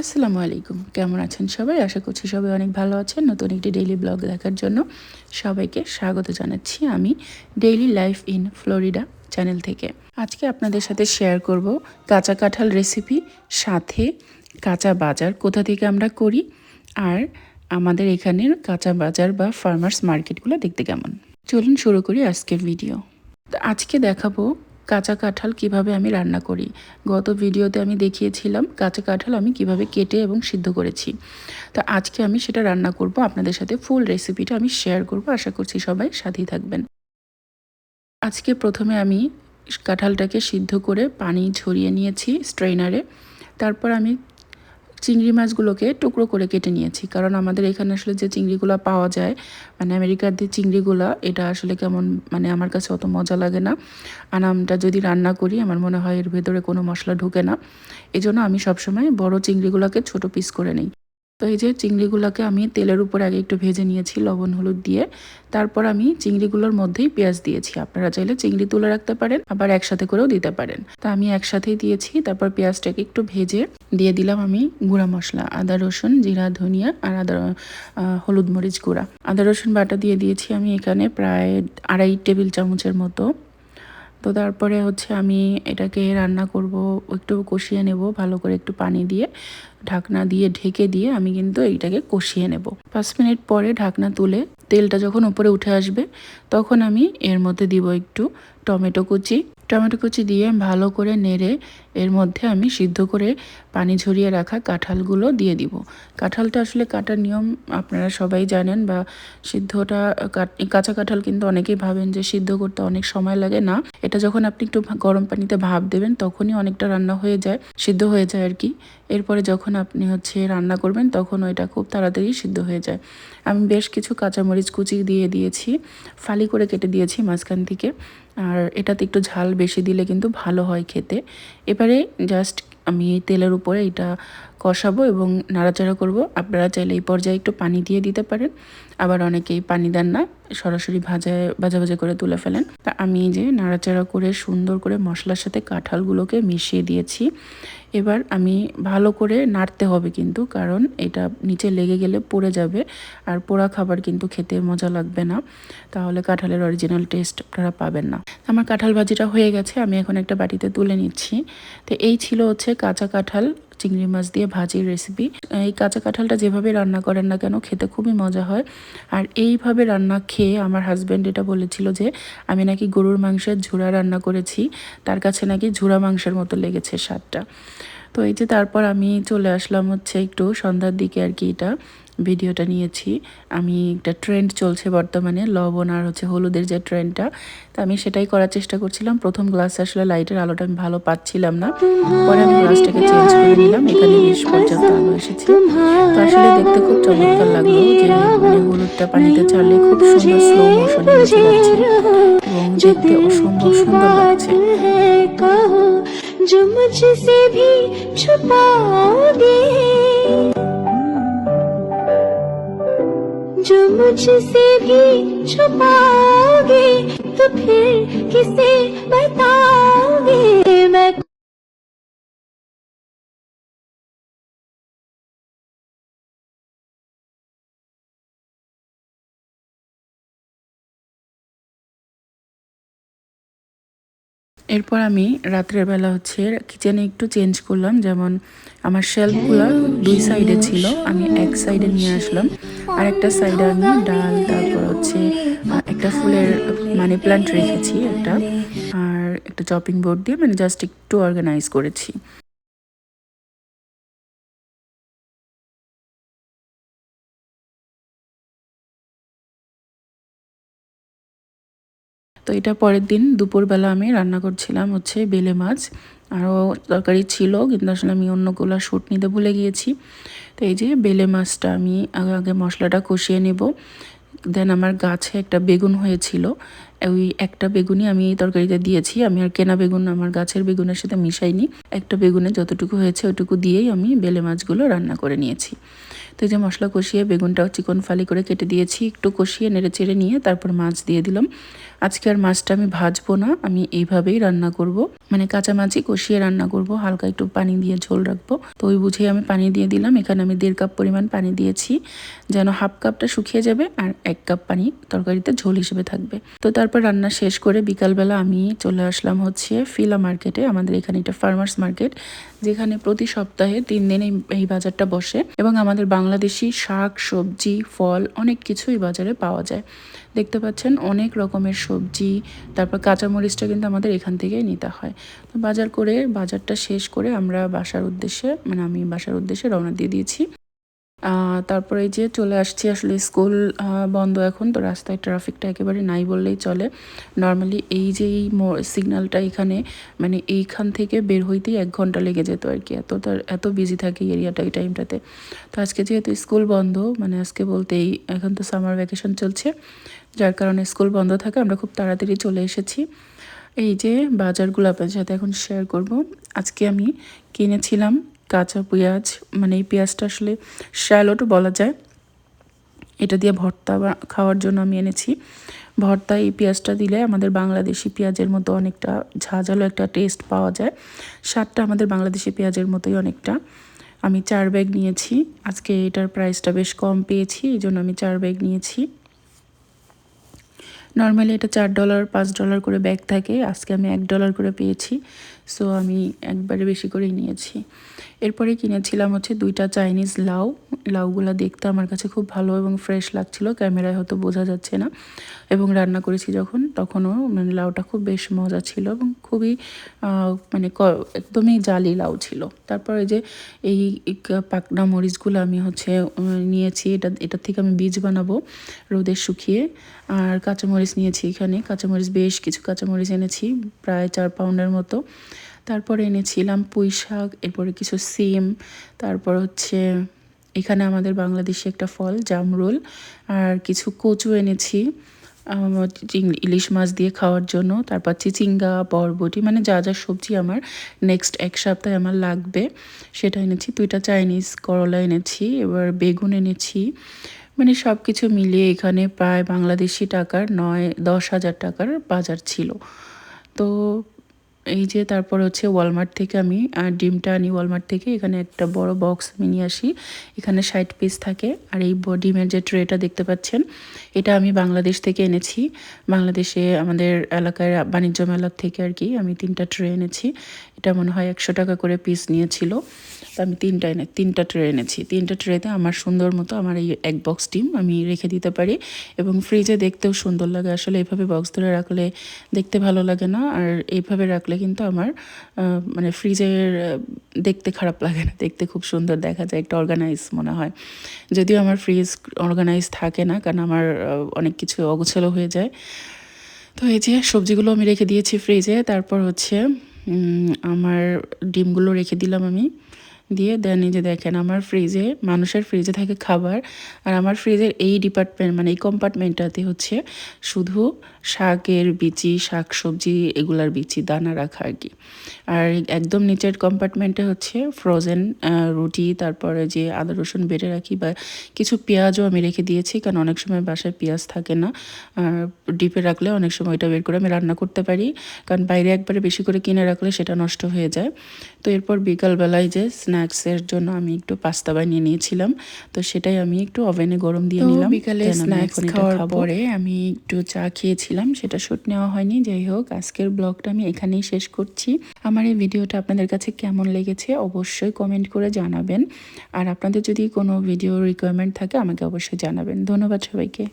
আসসালামু আলাইকুম। কেমন আছেন সবাই? আশা করছি সবাই অনেক ভালো আছেন। নতুন একটি ডেইলি ব্লগ দেখার জন্য সবাইকে স্বাগত জানাচ্ছি আমি daily life in Florida channel থেকে। আজকে আপনাদের সাথে শেয়ার করব কাঁচা কাঁঠাল রেসিপি সাথে কাঁচা বাজার কোথা থেকে আমরা করি, আর আমাদের এখানের কাঁচা বাজার বা ফার্মার্স মার্কেটগুলো দেখতে কেমন। চলুন শুরু করি আজকের ভিডিও আজকে দেখাবো কাঁচা কাঁঠাল কীভাবে আমি রান্না করি। গত ভিডিওতে আমি দেখিয়েছিলাম কাঁচা কাঁঠাল আমি কীভাবে কেটে এবং সিদ্ধ করেছি। তো আজকে আমি সেটা রান্না করব, আপনাদের সাথে ফুল রেসিপিটা আমি শেয়ার করব। আশা করছি সবাই সাথেই থাকবেন। আজকে প্রথমে আমি কাঁঠালটাকে সিদ্ধ করে পানি ঝরিয়ে নিয়েছি স্ট্রেনারে তারপর আমি চিংড়ি মাছগুলোকে টুকরো করে কেটে নিয়েছি। কারণ আমাদের এখানে আসলে যে চিংড়িগুলো পাওয়া যায় মানে আমেরিকার যে চিংড়িগুলো, এটা আসলে কেমন মানে আমার কাছে অত মজা লাগে না। আনামটা যদি রান্না করি, আমার মনে হয় এর ভেতরে কোনো মশলা ঢুকে না। এজন্য জন্য আমি সবসময় বড় চিংড়িগুলোকে ছোট পিস করে নিই। তো এই যে চিংড়িগুলোকে আমি তেলের উপর আগে একটু ভেজে নিয়েছি, লবণ, হলুদ দিয়ে। তারপর আমি চিংড়িগুলোর মধ্যেই পেঁয়াজ দিয়েছি। আপনারা চাইলে চিংড়ি তুলে রাখতে পারেন, আবার একসাথে করেও দিতে পারেন। তা আমি একসাথেই দিয়েছি, তারপর পেঁয়াজটাকে একটু ভেজে দিয়ে দিলাম আমি গুঁড়া মশলা, আদা, রসুন, জিরা, ধনিয়া আর আদা হলুদ মরিচ গুঁড়া। আদা, রসুন বাটা দিয়ে দিয়েছি আমি এখানে প্রায় আড়াই টেবিল চামচের মতো। তো তারপরে হচ্ছে আমি এটাকে রান্না করব, একটু কষিয়ে নেব, ভালো করে একটু পানি দিয়ে, ঢাকনা দিয়ে ঢেকে দিয়ে আমি কিন্তু এইটাকে কষিয়ে নেব। পাঁচ মিনিট পরে ঢাকনা তুলে তেলটা যখন উপরে উঠে আসবে, তখন আমি এর মধ্যে দিব একটু টমেটো কুচি টমেটো কুচি দিয়ে ভালো করে নেড়ে এর মধ্যে আমি সিদ্ধ করে পানি ঝরিয়ে রাখা কাঁঠালগুলো দিয়ে দিব। কাঁঠালটা আসলে কাটার নিয়ম আপনারা সবাই জানেন বা সিদ্ধটা কাঁচা কাঁঠাল কিন্তু অনেকেই ভাবেন যে সিদ্ধ করতে অনেক সময় লাগে না। এটা যখন আপনি একটু গরম পানিতে ভাপ দেবেন তখনই অনেকটা রান্না হয়ে যায়, সিদ্ধ হয়ে যায় আর কি এরপরে যখন আপনি হচ্ছে রান্না করবেন তখন ওইটা খুব তাড়াতাড়ি সিদ্ধ হয়ে যায়। আমি বেশ কিছু কাঁচামরিচ কুচি দিয়ে দিয়েছি, ফালি করে কেটে দিয়েছি মাঝখান থেকে। আর এটাতে একটু ঝাল বেশি দিলে কিন্তু ভালো হয় খেতে। এবারে জাস্ট আমি তেলের উপরে এটা কষাবো এবং নাড়াচাড়া করব। আপনারা চাইলে এই পর্যায়ে একটু পানি দিয়ে দিতে পারেন। আবার অনেকেই পানি দেন না, সরাসরি ভাজায় ভাজা ভাজা করে তুলে ফেলেন। তা আমি যে নাড়াচাড়া করে সুন্দর করে মশলার সাথে কাঁঠালগুলোকে মিশিয়ে দিয়েছি। এবার আমি ভালো করে নাড়তে হবে কিন্তু, কারণ এটা নিচে লেগে গেলে পড়ে যাবে আর পোড়া খাবার কিন্তু খেতে মজা লাগবে না। তাহলে কাঁঠালের অরিজিনাল টেস্ট আপনারা পাবেন না। আমার কাঁঠাল ভাজিটা হয়ে গেছে, আমি এখন একটা বাটিতে তুলে নিচ্ছি। তো এই ছিল হচ্ছে কাঁচা কাঁঠাল, চিংড়ি মাছ দিয়ে ভাজির রেসিপি এই কাঁচা কাঁঠালটা যেভাবে রান্না করেন না কেন খেতে খুবই মজা হয়। আর এইভাবে রান্না খেয়ে আমার হাজব্যান্ড এটা বলেছিল যে, আমি নাকি গরুর মাংসের ঝুড়া রান্না করেছি, তার কাছে নাকি ঝুড়া মাংসের মতো লেগেছে স্বাদটা। তো এই যে তারপর আমি চলে আসলাম হচ্ছে একটু সন্ধ্যার দিকে আর কি এটা ভিডিওটা নিয়েছি। আমি একটা ট্রেন্ড চলছে বর্তমানে, লবণ আর হচ্ছে হলুদের যে ট্রেন্ডটা তো আমি সেটাই করার চেষ্টা করছিলাম। প্রথম গ্লাসে আসলে লাইটের আলোটা আমি ভালো পাচ্ছিলাম না। পরে আমি গ্লাসটাকে চেঞ্জ করে নিলাম। এখানে বেশ পর্যাপ্ত আলো এসেছে। তো আসলে দেখতে খুব চমৎকার লাগল যে মানে হলুদটা পানিতে ছাড়লে খুব সুন্দর স্লো মোশনে মিশে যাচ্ছে। এবং দেখতে অসম্ভব সুন্দর লাগছে। जो मुझसे भी छुपाओगे जो मुझसे भी छुपाओगे तो फिर किसे बताओगे? मैं এরপর আমি রাত্রের বেলা হচ্ছে কিচেনে একটু চেঞ্জ করলাম, যেমন আমার শেলফগুলো দুই সাইডে ছিল, আমি এক সাইডে নিয়ে আসলাম। আর একটা সাইডে আমি ডাল, তারপর হচ্ছে একটা ফুলের মানে প্ল্যান্ট রেখেছি একটা, আর একটা চপিং বোর্ড দিয়ে মানে জাস্ট একটু অর্গানাইজ করেছি। তো এটা পরের দিন দুপুরবেলা আমি রান্না করছিলাম হচ্ছে বেলে মাছ। আরও তরকারি ছিল, কিন্তু আসলে আমি অন্যগুলো শ্যুট নিতে ভুলে গিয়েছি। তো এই যে বেলে মাছটা আমি আগে আগে মশলাটা কষিয়ে নেব। দেন আমার গাছে একটা বেগুন হয়েছিল। ওই একটা বেগুনই আমি এই তরকারিতে দিয়েছি। আমি আর কেনা বেগুন আমার গাছের বেগুনের সাথে মিশাইনি। একটা বেগুনে যতটুকু হয়েছে ওটুকু দিয়েই আমি বেলে মাছগুলো রান্না করে নিয়েছি। তো এই যে মশলা কষিয়ে বেগুনটাও চিকন ফালি করে কেটে দিয়েছি, একটু কষিয়ে নেড়ে চেড়ে নিয়ে তারপর মাছ দিয়ে দিলাম। আজকে আর মাছটা আমি ভাজবো না, আমি এইভাবেই রান্না করব। মানে কাঁচা মাছই কষিয়ে রান্না করব, হালকা একটু পানি দিয়ে ঝোল রাখব। তো ওই বুঝেই আমি পানি দিয়ে দিলাম। এখানে আমি দেড় কাপ পরিমাণ পানি দিয়েছি, যেন হাফ কাপটা শুকিয়ে যাবে আর এক কাপ পানি তরকারিতে ঝোল হিসেবে থাকবে। তো তারপর রান্না শেষ করে বিকালবেলা আমি চলে আসলাম হচ্ছে ফিলা মার্কেটে, আমাদের এখানে এটা ফার্মার্স মার্কেট যেখানে প্রতি সপ্তাহে তিন দিন এই বাজারটা বসে এবং আমাদের বাংলাদেশি শাক, সবজি, ফল অনেক কিছু এই বাজারে পাওয়া যায়। দেখতে পাচ্ছেন অনেক রকমের সবজি, তারপর কাঁচামরিচটা কিন্তু আমাদের এখান থেকেই নিতে হয়। তো বাজার করে, বাজারটা শেষ করে আমরা বাসার উদ্দেশ্যে মানে আমি বাসার উদ্দেশ্যে রওনা দিয়ে দিয়েছি। তারপরে এই যে চলে আসছি আসলে স্কুল বন্ধ এখন, তো রাস্তায় ট্রাফিকটা একেবারে নাই বললেই চলে। নর্মালি এই যে এই সিগন্যালটা এখানে মানে এইখান থেকে বের হইতেই এক ঘণ্টা লেগে যেত আর কি। এত তার, এত বিজি থাকে এরিয়াটা এই টাইমটাতে তো আজকে যেহেতু স্কুল বন্ধ মানে আজকে বলতেই এখন তো সামার ভ্যাকেশন চলছে। যার কারণে স্কুল বন্ধ থাকে, আমরা খুব তাড়াতাড়ি চলে এসেছি। এই যে বাজারগুলো আপনাদের সাথে এখন শেয়ার করব। আজকে আমি কিনেছিলাম কাঁচা পেঁয়াজ মানে এই পেঁয়াজটা আসলে শ্যালোটও বলা যায়। এটা দিয়ে ভর্তা খাওয়ার জন্য আমি এনেছি। ভর্তা এই পেঁয়াজটা দিলে আমাদের বাংলাদেশি পেঁয়াজের মতো অনেকটা ঝাঁঝালো একটা টেস্ট পাওয়া যায়। স্বাদটা আমাদের বাংলাদেশি পেঁয়াজের মতোই অনেকটা। আমি চার ব্যাগ নিয়েছি। আজকে এটার প্রাইসটা বেশ কম পেয়েছি, এই জন্য আমি চার ব্যাগ নিয়েছি। নর্মালি এটা চার ডলার পাঁচ ডলার করে ব্যাগ থাকে। আজকে আমি এক ডলার করে পেয়েছি। সো আমি একবারে বেশি করেই নিয়েছি। এরপরে কিনেছিলাম হচ্ছে দুইটা চাইনিজ লাউ। লাউগুলো দেখতে আমার কাছে খুব ভালো এবং ফ্রেশ লাগছিল, ক্যামেরায় হয়তো বোঝা যাচ্ছে না। এবং রান্না করেছি যখন, তখনও মানে লাউটা খুব বেশ মজা ছিল এবং খুবই মানে একদমই জালি লাউ ছিল। তারপরে যে এই পাকনা মরিচগুলো আমি হচ্ছে নিয়েছি। এটা এটার থেকে আমি বীজ বানাবো রোদে শুকিয়ে। আর কাঁচামরিচ নিয়েছি এখানে। কাঁচামরিচ, বেশ কিছু কাঁচামরিচ এনেছি, প্রায় চার পাউন্ডের মতো। তারপরে এনেছিলাম পুঁই শাক, এরপরে কিছু সিম, তারপর হচ্ছে এখানে আমাদের বাংলাদেশি একটা ফল, জামরুল, আর কিছু কচু এনেছি ইলিশ মাছ দিয়ে খাওয়ার জন্য তারপর চিচিঙ্গা বরবটি মানে যা যা সবজি আমার নেক্সট এক সপ্তাহে আমার লাগবে, সেটা এনেছি, দুইটা চাইনিজ করলা এনেছি, এবার বেগুন এনেছি মানে সব কিছু মিলিয়ে এখানে প্রায় বাংলাদেশি টাকার নয়, দশ হাজার টাকার বাজার ছিল। তো এই যে তারপর হচ্ছে ওয়ালমার্ট থেকে আমি ডিমটা আনি ওয়ালমার্ট থেকে। এখানে একটা বড় বক্স আমি নিয়ে আসি। এখানে ষাট পিস থাকে। আর এই ডিমের যে ট্রেটা দেখতে পাচ্ছেন, এটা আমি বাংলাদেশ থেকে এনেছি। বাংলাদেশে আমাদের এলাকার বাণিজ্য মেলার থেকে আর কি আমি তিনটা ট্রে এনেছি। এটা মনে হয় একশো টাকা করে পিস নিয়েছিল। তো আমি তিনটা এনে, তিনটা ট্রে এনেছি। তিনটা ট্রেতে আমার সুন্দর মতো আমার এই এক বক্স ডিম আমি রেখে দিতে পারি। এবং ফ্রিজে দেখতেও সুন্দর লাগে। আসলে এইভাবে বক্স ধরে রাখলে দেখতে ভালো লাগে না। আর এইভাবে রাখলে কিন্তু আমার মানে ফ্রিজের দেখতে খারাপ লাগে না। দেখতে খুব সুন্দর দেখা যায়, একটা অর্গানাইজ মনে হয়। যদিও আমার ফ্রিজ অর্গানাইজ থাকে না, কারণ আমার অনেক কিছু অগোছালো হয়ে যায়। তো এই যে সবজিগুলো আমি রেখে দিয়েছি ফ্রিজে তারপর হচ্ছে আমার ডিমগুলো রেখে দিলাম আমি দিয়ে দেন এই যে দেখেন আমার ফ্রিজে মানুষের ফ্রিজে থাকে খাবার, আর আমার ফ্রিজের এই ডিপার্টমেন্ট মানে এই কম্পার্টমেন্টটাতে হচ্ছে শুধু শাকের বিচি শাক সবজি এগুলার বিচি দানা রাখা আর কি। আর একদম নিচের কম্পার্টমেন্টে হচ্ছে ফ্রোজেন রুটি তারপরে যে আদা রসুন বেটে রাখি বা কিছু পেঁয়াজও আমি রেখে দিয়েছি কারণ অনেক সময় বাসায় পেঁয়াজ থাকে না। আর ডিপে রাখলে অনেক সময় ওইটা বের করে আমি রান্না করতে পারি কারণ বাইরে একবারে বেশি করে কিনে রাখলে সেটা নষ্ট হয়ে যায়। তো এরপর বিকালবেলায় যে স্ন্যাক্সের জন্য আমি একটু পাস্তা বানিয়ে নিয়েছিলাম তো সেটাই আমি একটু ওভেনে গরম দিয়ে নিলাম। বিকালে স্ন্যাক্স খাওয়ার পরে আমি একটু চা খেয়েছিলাম সেটা শ্যুট নেওয়া হয়নি। যাই হোক, আজকের ব্লগটা আমি এখানেই শেষ করছি। আমার এই ভিডিওটা আপনাদের কাছে কেমন লেগেছে অবশ্যই কমেন্ট করে জানাবেন। আর আপনাদের যদি কোনো ভিডিও রিকোয়ারমেন্ট থাকে, আমাকে অবশ্যই জানাবেন। ধন্যবাদ সবাইকে।